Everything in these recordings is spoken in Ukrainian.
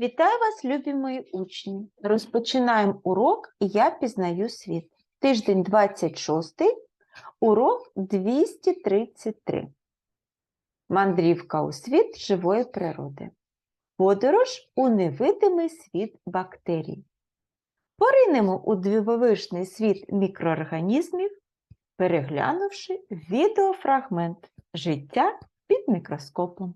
Вітаю вас, любі мої учні! Розпочинаємо урок Я пізнаю світ. Тиждень 26, урок 233. Мандрівка у світ живої природи. Подорож у невидимий світ бактерій. Поринемо у дивовижний світ мікроорганізмів, переглянувши відеофрагмент життя під мікроскопом.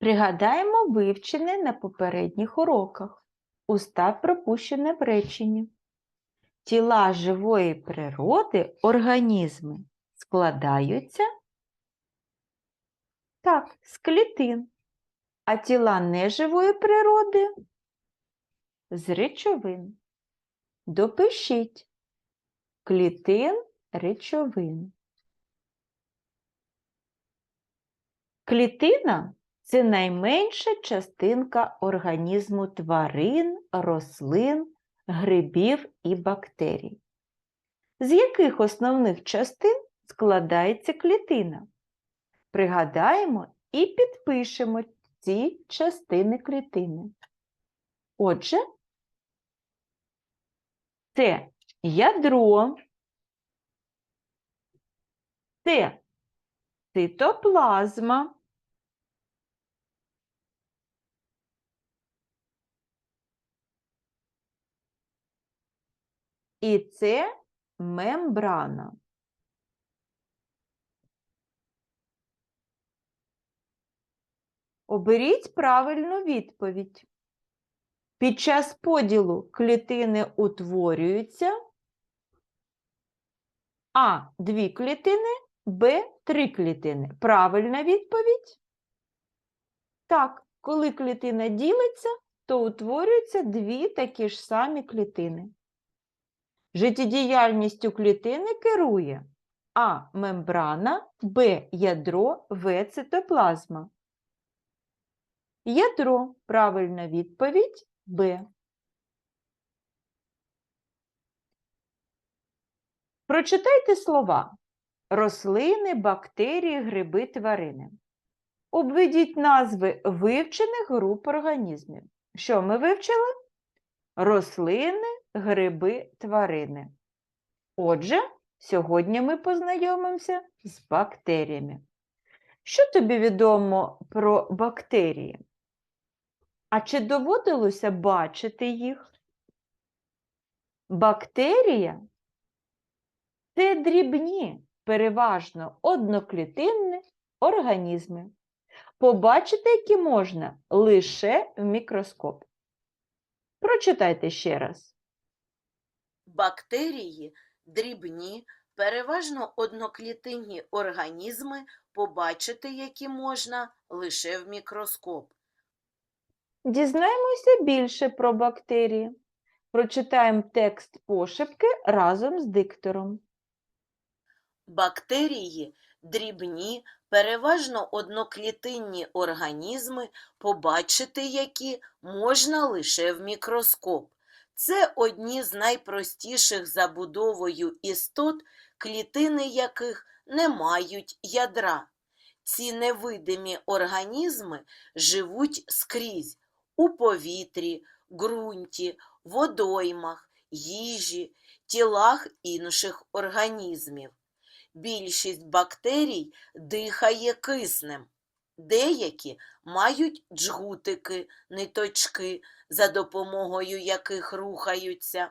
Пригадаємо вивчене на попередніх уроках. Устав пропущене в реченні. Тіла живої природи, організми складаються так, з клітин, а тіла неживої природи з речовин. Допишіть клітин речовин. Клітина це найменша частинка організму тварин, рослин, грибів і бактерій. З яких основних частин складається клітина? Пригадаємо і підпишемо ці частини клітини. Отже, це ядро, це цитоплазма, І це мембрана. Оберіть правильну відповідь. Під час поділу клітини утворюються А. Дві клітини, Б. Три клітини. Правильна відповідь? Так, коли клітина ділиться, то утворюються дві такі ж самі клітини. Життєдіяльністю клітини керує А. Мембрана, Б. Ядро, В. Цитоплазма. Ядро. Правильна відповідь Б. Прочитайте слова. Рослини, бактерії, гриби, тварини. Обведіть назви вивчених груп організмів. Що ми вивчили? Рослини, гриби, тварини. Отже, сьогодні ми познайомимося з бактеріями. Що тобі відомо про бактерії? А чи доводилося бачити їх? Бактерія це дрібні, переважно одноклітинні організми. Побачити, які можна лише в мікроскоп. Прочитайте ще раз. Бактерії дрібні, переважно одноклітинні організми, побачити які можна лише в мікроскоп. Дізнаємося більше про бактерії. Прочитаємо текст пошепки разом з диктором. Бактерії дрібні, переважно одноклітинні організми, побачити які можна лише в мікроскоп. Це одні з найпростіших забудовою істот, клітини яких не мають ядра. Ці невидимі організми живуть скрізь у повітрі, ґрунті, водоймах, їжі, тілах інших організмів. Більшість бактерій дихає киснем. Деякі мають джгутики, ниточки, за допомогою яких рухаються,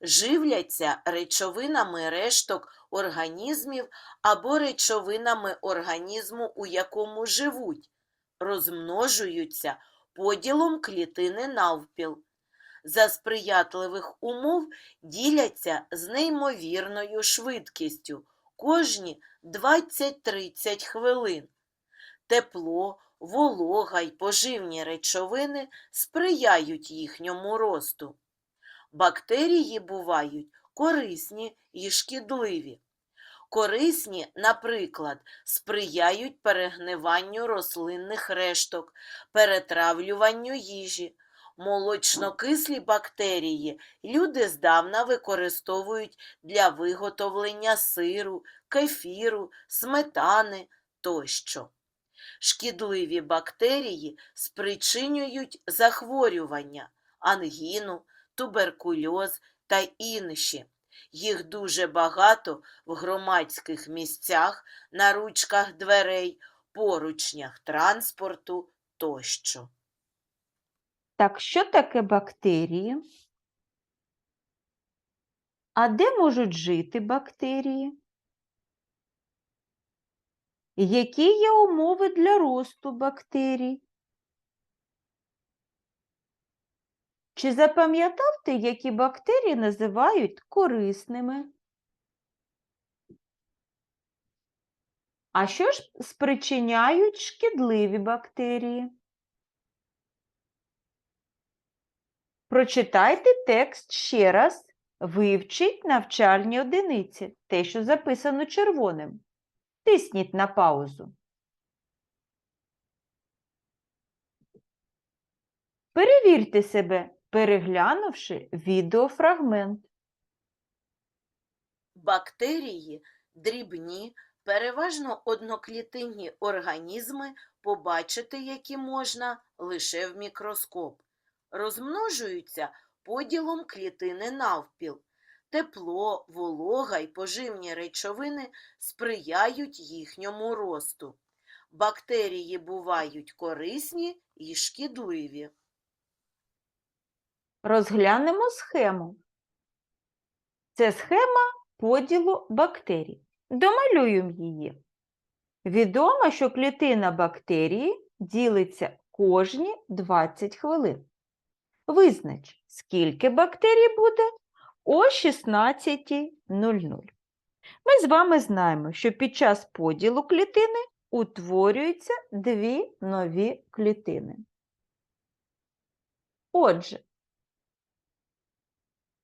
живляться речовинами решток організмів або речовинами організму, у якому живуть, розмножуються поділом клітини навпіл. За сприятливих умов діляться з неймовірною швидкістю кожні 20-30 хвилин. Тепло, волога й поживні речовини сприяють їхньому росту. Бактерії бувають корисні і шкідливі. Корисні, наприклад, сприяють перегниванню рослинних решток, перетравлюванню їжі. Молочнокислі бактерії люди здавна використовують для виготовлення сиру, кефіру, сметани тощо. Шкідливі бактерії спричинюють захворювання, ангіну, туберкульоз та інші. Їх дуже багато в громадських місцях, на ручках дверей, поручнях транспорту тощо. Так, що таке бактерії? А де можуть жити бактерії? Які є умови для росту бактерій? Чи запам'ятав ти, які бактерії називають корисними? А що ж спричиняють шкідливі бактерії? Прочитайте текст ще раз, вивчіть навчальні одиниці, те, що записано червоним. Тисніть на паузу. Перевірте себе, переглянувши відеофрагмент. Бактерії дрібні, переважно одноклітинні організми, побачити які можна лише в мікроскоп. Розмножуються поділом клітини навпіл. Тепло, волога й поживні речовини сприяють їхньому росту. Бактерії бувають корисні і шкідливі. Розглянемо схему. Це схема поділу бактерій. Домалюємо її. Відомо, що клітина бактерії ділиться кожні 20 хвилин. Визнач, скільки бактерій буде о 16.00. Ми з вами знаємо, що під час поділу клітини утворюються дві нові клітини. Отже,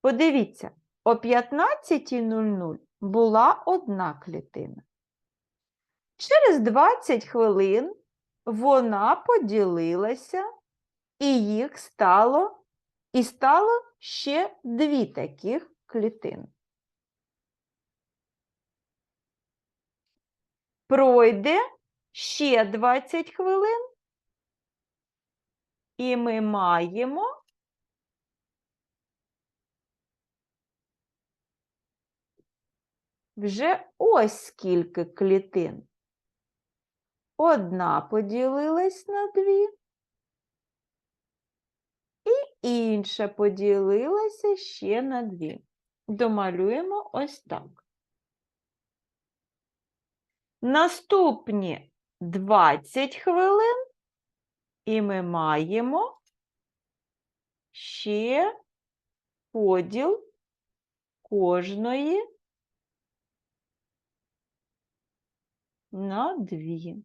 подивіться, о 15.00 була одна клітина. Через 20 хвилин вона поділилася, і їх стало, і стало ще дві таких клітини. Пройде ще 20 хвилин, і ми маємо вже ось скільки клітин. Одна поділилась на дві, інша поділилася ще на дві. Домалюємо ось так. Наступні 20 хвилин, і ми маємо ще поділ кожної на дві.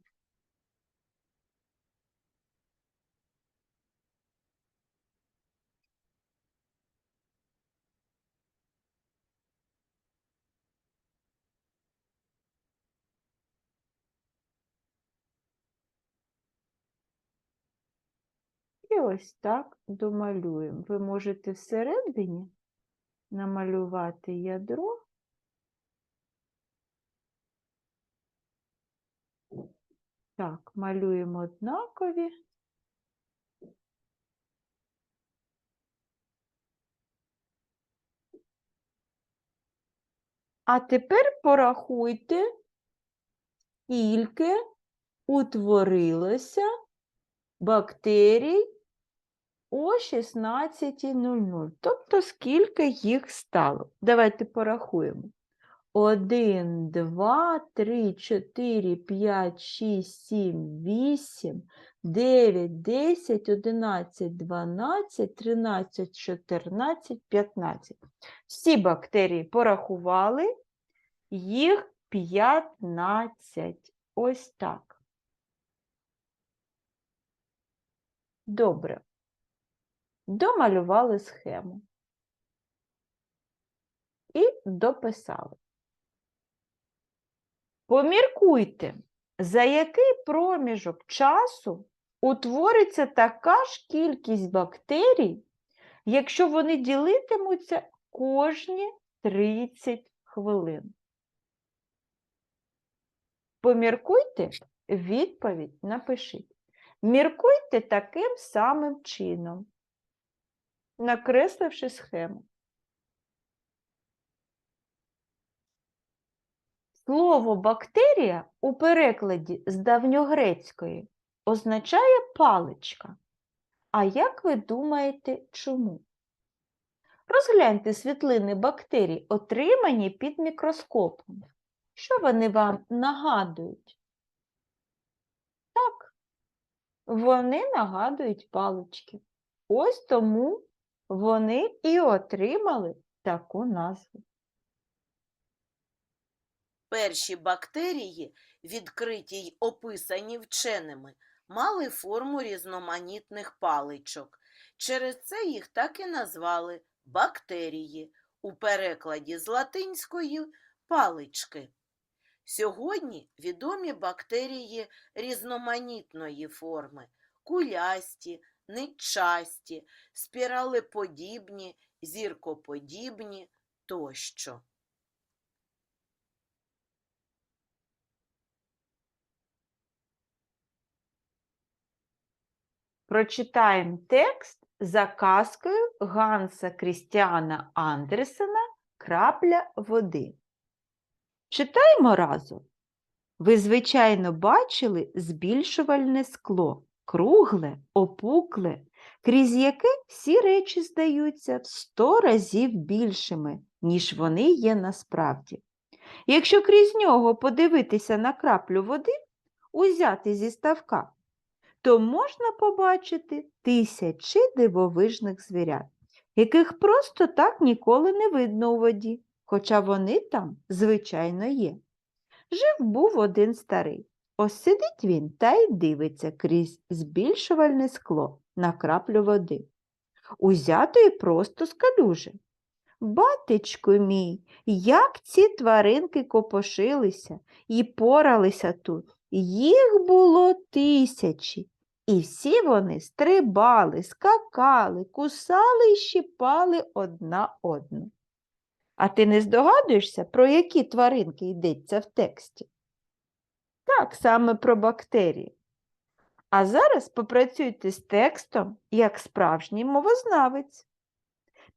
І ось так домалюємо. Ви можете всередині намалювати ядро. Так, малюємо однакові. А тепер порахуйте, скільки утворилося бактерій о 16.00. Тобто, скільки їх стало? Давайте порахуємо. 1, 2, 3, 4, 5, 6, 7, 8, 9, 10, 11, 12, 13, 14, 15. Всі бактерії порахували, їх 15. Ось так. Добре. Домалювали схему. І дописали. Поміркуйте, за який проміжок часу утвориться така ж кількість бактерій, якщо вони ділитимуться кожні 30 хвилин. Поміркуйте, відповідь напишіть. Міркуйте таким самим чином, накресливши схему. Слово бактерія у перекладі з давньогрецької означає паличка. А як ви думаєте, чому? Розгляньте світлини бактерій, отримані під мікроскопом. Що вони вам нагадують? Так, вони нагадують палички. Ось тому вони і отримали таку назву. Перші бактерії, відкриті й описані вченими, мали форму різноманітних паличок. Через це їх так і назвали бактерії, у перекладі з латинської палички. Сьогодні відомі бактерії різноманітної форми кулясті, нитчасті, спіралеподібні, зіркоподібні тощо. Прочитаємо текст за казкою Ганса Крістіана Андерсена Крапля води. Читаємо разом. Ви, звичайно, бачили збільшувальне скло, кругле, опукле, крізь яке всі речі здаються в сто разів більшими, ніж вони є насправді. Якщо крізь нього подивитися на краплю води, узяти зі ставка, то можна побачити тисячі дивовижних звірят, яких просто так ніколи не видно у воді, хоча вони там, звичайно, є. Жив був один старий. Ось сидить він та й дивиться крізь збільшувальне скло на краплю води. Узятої просто з калюжі. Батечку мій, як ці тваринки копошилися і поралися тут. Їх було тисячі, і всі вони стрибали, скакали, кусали і щипали одна одну. А ти не здогадуєшся, про які тваринки йдеться в тексті? Так, саме про бактерії. А зараз попрацюйте з текстом як справжній мовознавець.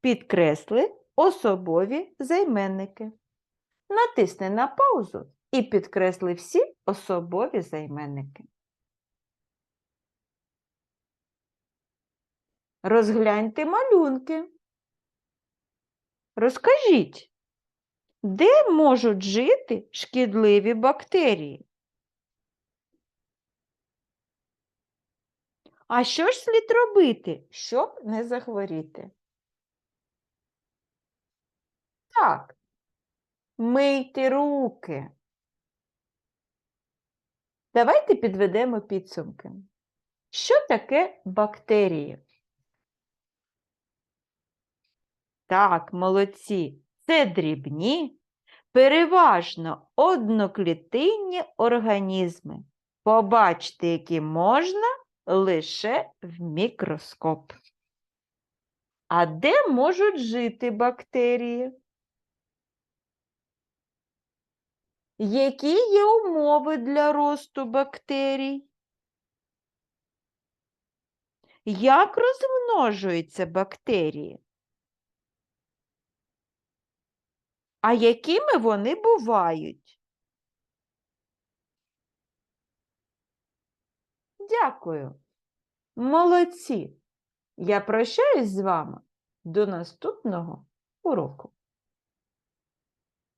Підкресли особові займенники. Натисни на паузу і підкресли всі особові займенники. Розгляньте малюнки. Розкажіть, де можуть жити шкідливі бактерії? А що ж слід робити, щоб не захворіти? Так, мийте руки. Давайте підведемо підсумки. Що таке бактерії? Так, молодці. Це дрібні, переважно одноклітинні організми. Побачити, які можна лише в мікроскоп. А де можуть жити бактерії? Які є умови для росту бактерій? Як розмножуються бактерії? А якими вони бувають? Дякую. Молодці. Я прощаюсь з вами до наступного уроку.